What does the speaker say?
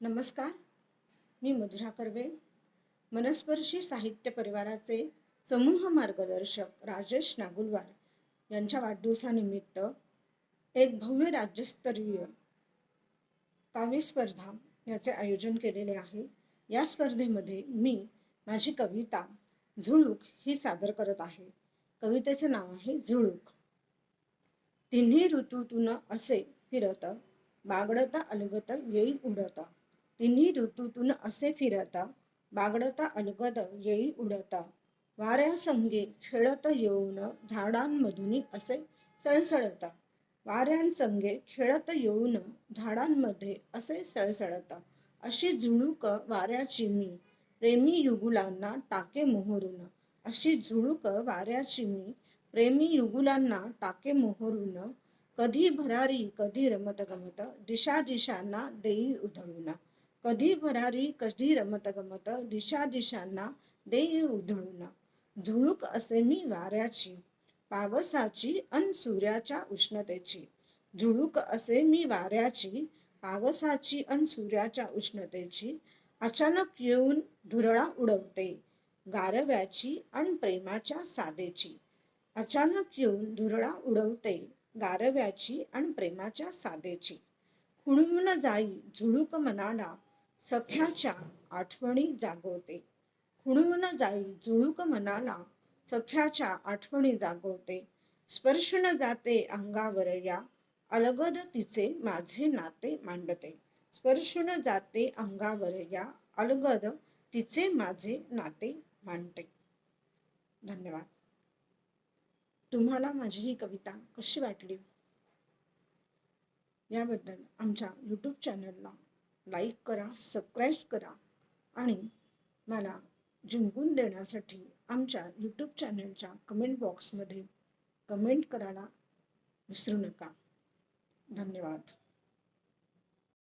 नमस्कार. मी मधुरा कर्वे. मनस्पर्शी साहित्य परिवाराचे समूह मार्गदर्शक राजेश नागुलवार यांच्या वाढदिवसानिमित्त एक भव्य राज्यस्तरीय काव्यस्पर्धा याचे आयोजन केलेले आहे. या स्पर्धेमध्ये मी माझी कविता झुळूक ही सादर करत आहे. कवितेचे नाव आहे झुळूक. तिन्ही ऋतूतून असे फिरत बागडता अलगत येई उडत. तिन्ही ऋतूतून असे फिरता बागडता अलगद येई उडता. वाऱ्या संगे खेळत येऊन झाडांमधून असे सळसळता. वाऱ्यांसंगे खेळत येऊन झाडांमध्ये असे सळसळता. अशी झुळूक वाऱ्याची मी प्रेमी युगुलांना टाके मोहरून. अशी झुळूक वाऱ्याची मी प्रेमी युगुलांना टाके मोहरून. कधी भरारी कधी रमत गमत दिशा दिशांना देई उधळून. कधी भरारी कधी रमत गमत दिशा दिशांना देय उधळून. झुळूक असे मी वाऱ्याची पावसाची अन सूर्याच्या उष्णतेची. झुळूक असे मी वाऱ्याची पावसाची अन सूर्याच्या उष्णतेची अचानक येऊन धुरळा उडवते गारव्याची अन प्रेमाच्या साधेची. अचानक येऊन धुरळा उडवते गारव्याची अन प्रेमाच्या साधेची. खुळून जाई झुळूक मनाला सख्याच्या आठवणी जागवते. खुळून जाई जुळूक मनाला सख्याच्या आठवणी जागवते. स्पर्शन जाते अंगावर या अलगद तिचे माझे नाते मांडते. स्पर्शून जाते अंगावर या अलगद तिचे माझे नाते मांडते. धन्यवाद. तुम्हाला माझी ही कविता कशी वाटली? याबद्दल आमच्या यूट्यूब चॅनलला लाईक करा सबस्क्राईब करा आणि मला जिंकून देण्यासाठी आमच्या यूट्यूब चॅनलच्या कमेंट बॉक्समध्ये कमेंट करायला विसरू नका. धन्यवाद.